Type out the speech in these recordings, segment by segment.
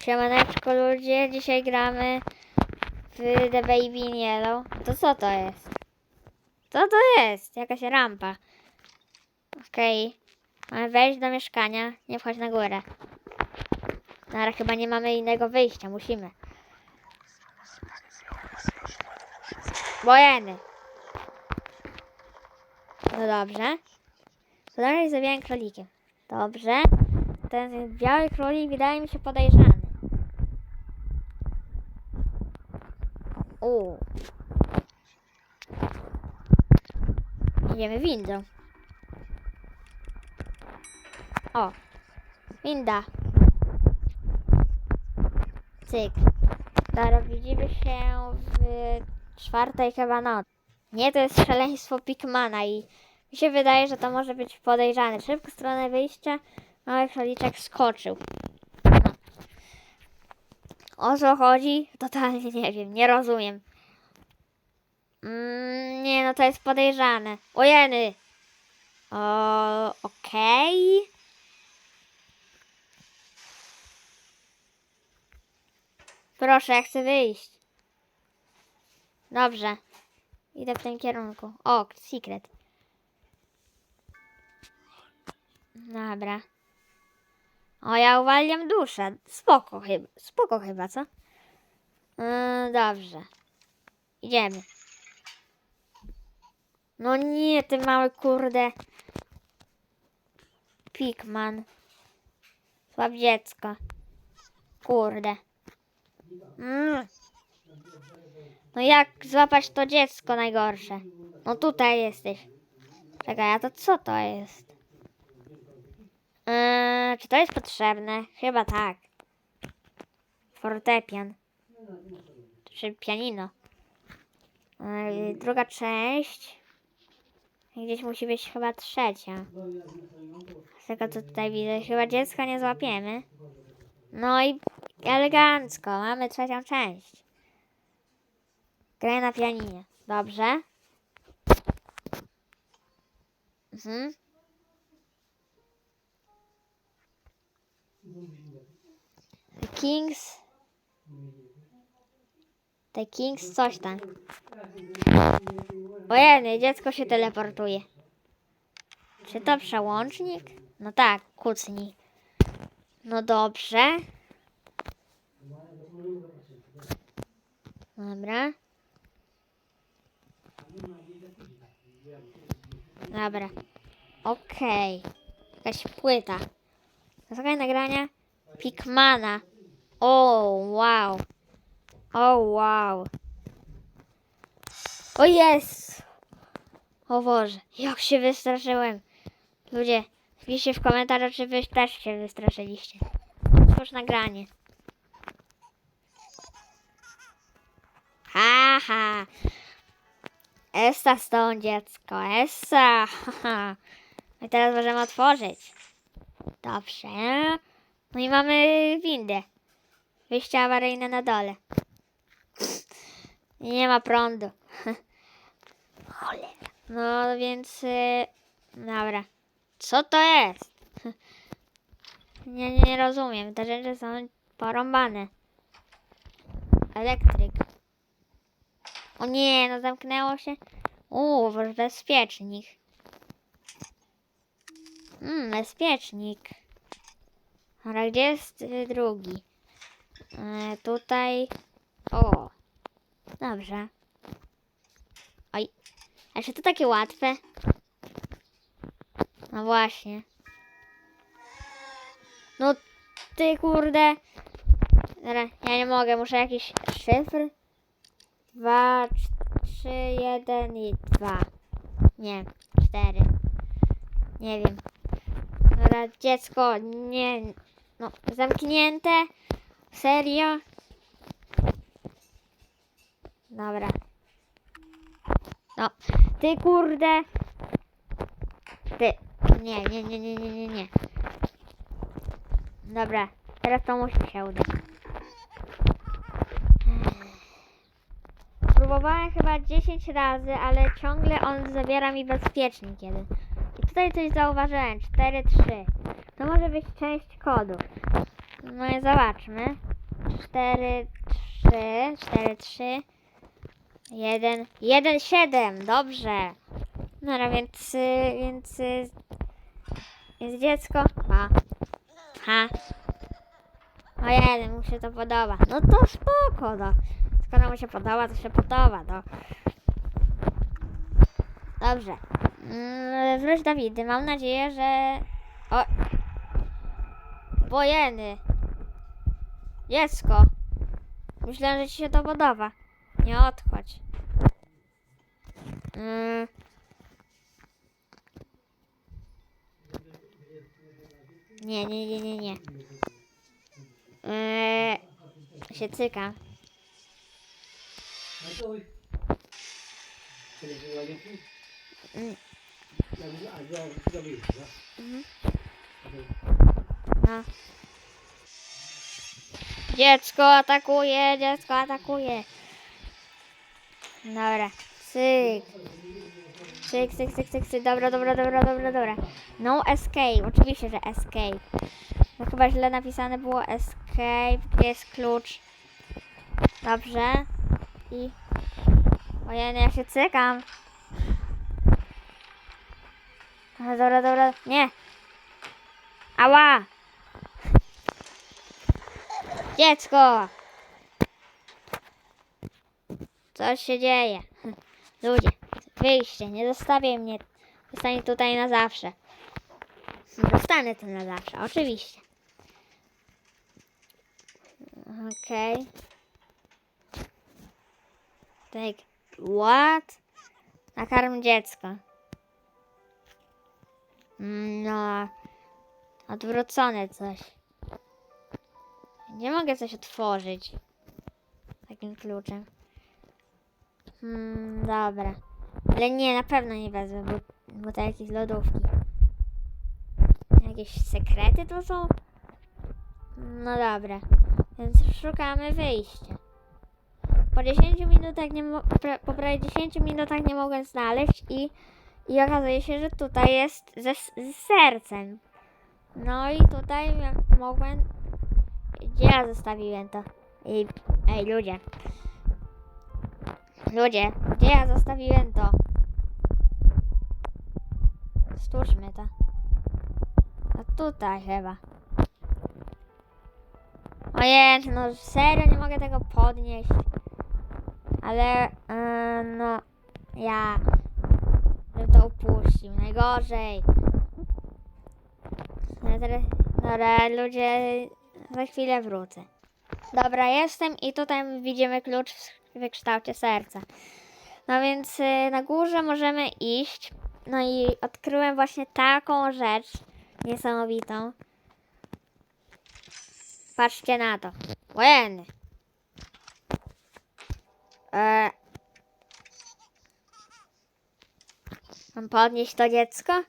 Siemaneczko ludzie, dzisiaj gramy w The Baby in Yellow. To co to jest? Co to jest? Jakaś rampa. Okej. Mamy wejść do mieszkania, nie wchodź na górę. No ale chyba nie mamy innego wyjścia, musimy. Wojeny. No dobrze. To dalej zabijam krolikiem. Dobrze. Ten biały królik wydaje mi się podejrzany. U. Idziemy windą. O. Winda. Cyk. Dobra, widzimy się w czwartej chyba noc. Nie, to jest szaleństwo Pikmana i mi się wydaje, że to może być podejrzane. Szybko stronę wyjścia. Mały króliczek skoczył. O co chodzi? Totalnie nie wiem, nie rozumiem. Mm, nie, no to jest podejrzane. Ojeny! O, okej. Proszę, ja chcę wyjść. Dobrze. Idę w tym kierunku. O, secret. Dobra. O, ja uwalniam duszę. Spoko chyba. Spoko chyba, co? Yy, dobrze. Idziemy. No nie, ty mały kurde. Pikman. Słab dziecko. Kurde. Mm. No jak złapać to dziecko najgorsze? No tutaj jesteś. Czekaj, a to co to jest? Eee, czy to jest potrzebne? Chyba tak. Fortepian. Czy pianino. Eee, druga część. Gdzieś musi być chyba trzecia. Z tego co tutaj widzę, chyba dziecka nie złapiemy. No i elegancko, mamy trzecią część. Graj na pianinie. Dobrze. Mhm. Kings. The Kings coś tam. Ojej, dziecko się teleportuje. Czy to przełącznik? No tak, kucnij. No dobrze. Dobra. Dobra. Okej. Jakaś płyta. Zasłuchaj nagrania Pikmana. O, wow. O, wow. O jest! O Boże, jak się wystraszyłem. Ludzie, piszcie w komentarzu, czy wy też się wystraszyliście. Otwórz nagranie. Haha. Essa stąd dziecko, Essa. Haha. I teraz możemy otworzyć. Dobrze. No i mamy windę. Wyjście awaryjne na dole. Nie ma prądu. Cholera. No więc... y, Dobra. Co to jest? Nie, nie rozumiem. Te rzeczy są porąbane. Elektryk. O nie, no zamknęło się. Uuu, bezpiecznik. Mmm, bezpiecznik. Ale gdzie jest y, drugi? E, tutaj. O. Dobrze. Oj. A czy to takie łatwe? No właśnie. No ty kurde. Dobra, ja nie mogę, muszę jakiś szyfr. Dwa, trzy, jeden i dwa. Nie, cztery. Nie wiem. Dobra, dziecko, nie. No, zamknięte. Serio? Dobra. No, ty kurde. Ty. Nie, nie, nie, nie, nie, nie, nie. Dobra, teraz to musi się udać. Próbowałem chyba 10 razy, ale ciągle on zabiera mi bezpiecznik jeden. I tutaj coś zauważyłem, 4-3. To może być część kodu. No i zobaczmy. 4, 3, 4, 3, 1, 1, 7. Dobrze. No no, więc, y, więc, y, więc dziecko ma. Ha. Ojej, mu się to podoba. No to spoko, no. Skoro mu się podoba, to się podoba, no. Dobrze. Mm, Wróć Dawidy. Mam nadzieję, że... O... Wojeny. Dziecko. Myślę, że ci się to podoba. Nie odchodź. Mm. Nie, nie, nie, nie, nie. Eee, się cykam. A to... Dziecko atakuje, dziecko atakuje. Dobra, cyk. Cyk, cyk, cyk, cyk, cyk. Dobra, dobra, dobra, dobra, dobra. No escape, oczywiście, że escape. No chyba źle napisane było escape, gdzie jest klucz. Dobrze. I... Ojej, no ja się cykam. Dobra, dobra, dobra. Nie. Ała! Dziecko! Co się dzieje? Ludzie, wyjście, nie zostawiaj mnie. Zostań tutaj na zawsze. Zostanę tu na zawsze, oczywiście. Okej. Tak. What? Nakarm dziecko. Mm, No. Odwrócone coś. Nie mogę coś otworzyć. Takim kluczem. Hmm, dobra. Ale nie, na pewno nie wezmę, bo to jakieś lodówki. Jakieś sekrety to są? No dobra. Więc szukamy wyjścia. Po 10 minutach nie po prawie 10 minutach nie mogłem znaleźć i, i okazuje się, że tutaj jest ze, z sercem. No i tutaj mogłem. Gdzie ja zostawiłem to? Ej, ej ludzie. Ludzie, gdzie ja zostawiłem to? Stłuczmy to. No tutaj chyba. Ojej, no serio nie mogę tego podnieść. Ale, yy, no, ja bym to upuścił. Najgorzej. No teraz, dobra, ludzie, za chwilę wrócę. Dobra, jestem i tutaj widzimy klucz w kształcie serca. No więc y, na górze możemy iść. No i odkryłem właśnie taką rzecz niesamowitą. Patrzcie na to. Wojenny. E... Mam podnieść to dziecko?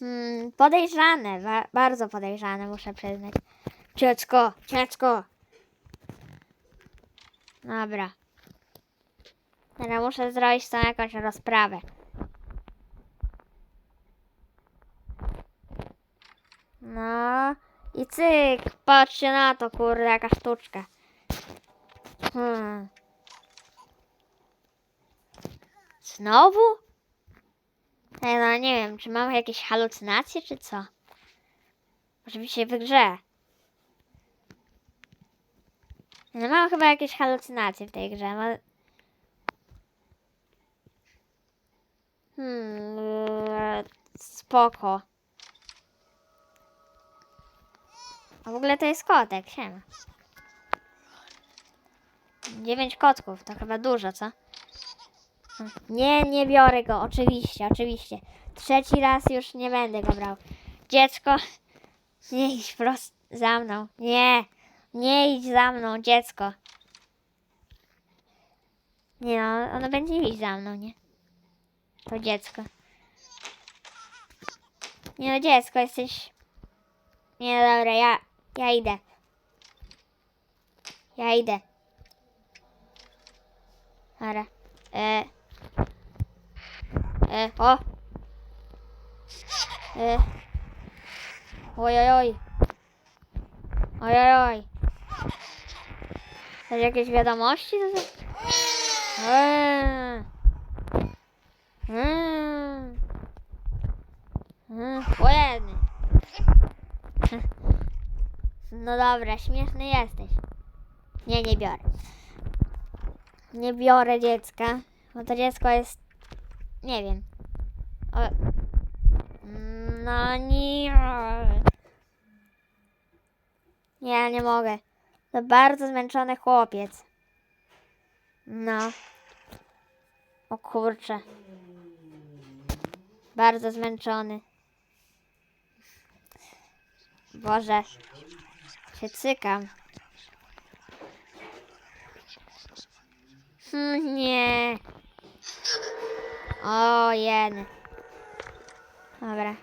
Hmm, podejrzane, ba- bardzo podejrzane, muszę przyznać. Dziecko, dziecko. Dobra. Teraz muszę zrobić tą jakąś rozprawę. No i cyk, patrzcie na to, kurde, jaka sztuczka. Hmm. Znowu? No nie wiem, czy mam jakieś halucynacje, czy co? Się w grze. No mam chyba jakieś halucynacje w tej grze. Mo- Hmm, spoko. A w ogóle to jest kotek, siema. Dziewięć kotków, to chyba dużo, co? Nie, nie biorę go, oczywiście, oczywiście. Trzeci raz już nie będę go brał. Dziecko, nie idź prosto za mną. Nie, nie idź za mną, dziecko. Nie no, ono będzie iść za mną, nie? To dziecko. Nie no, dziecko, jesteś... Nie no, dobra, ja, ja idę. Ja idę. Dobra. E. E, o! E. Oj, oj, oj. Oj, oj, oj. Coś jakieś wiadomości? To za- Eee. No dobra, śmieszny jesteś. Nie, nie biorę. Nie biorę dziecka, bo to dziecko jest... Nie wiem. O... No nie. Nie, nie mogę. To bardzo zmęczony chłopiec. No. O kurczę. Bardzo zmęczony. Boże. Się cykam. Hmm, nie. O, jeny. Dobra.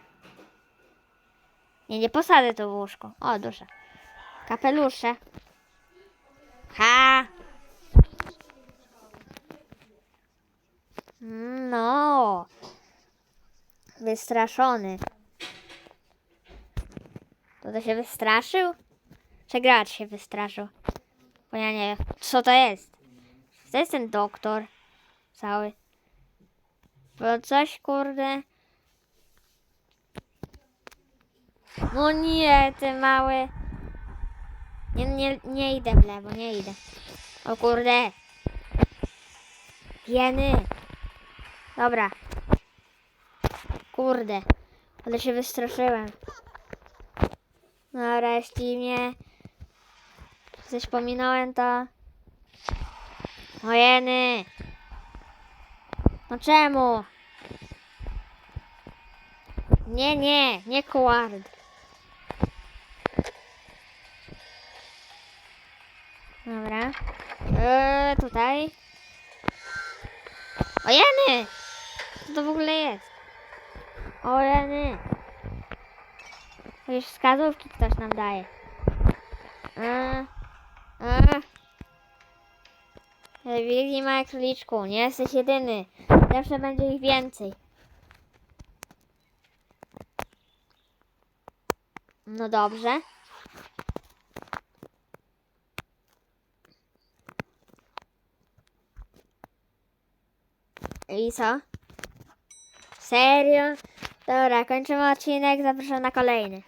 Nie, nie posadzę tu w łóżku. O, duszę. Kapelusze. Ha! No. Wystraszony. To to się wystraszył? Czy gracz się wystraszył? Bo ja nie wiem. Co to jest? To jest ten doktor. Cały. Bo coś kurde. No nie, ty mały. Nie, nie, nie idę w lewo, nie idę. O kurde. Jeny. Dobra. Kurde. Ale się wystraszyłem. Dobra, jeśli mnie coś pominąłem, to... O jeny. No czemu? Nie, nie, nie Kuard. Dobra. Eee, tutaj. O jeny! Co to w ogóle jest? O jeny! Jakieś wskazówki ktoś nam daje. Eee, eee. Wilgi ma króliczku, nie jesteś jedyny. Zawsze będzie ich więcej. No dobrze. I co? Serio? Dobra, kończymy odcinek, zapraszam na kolejny.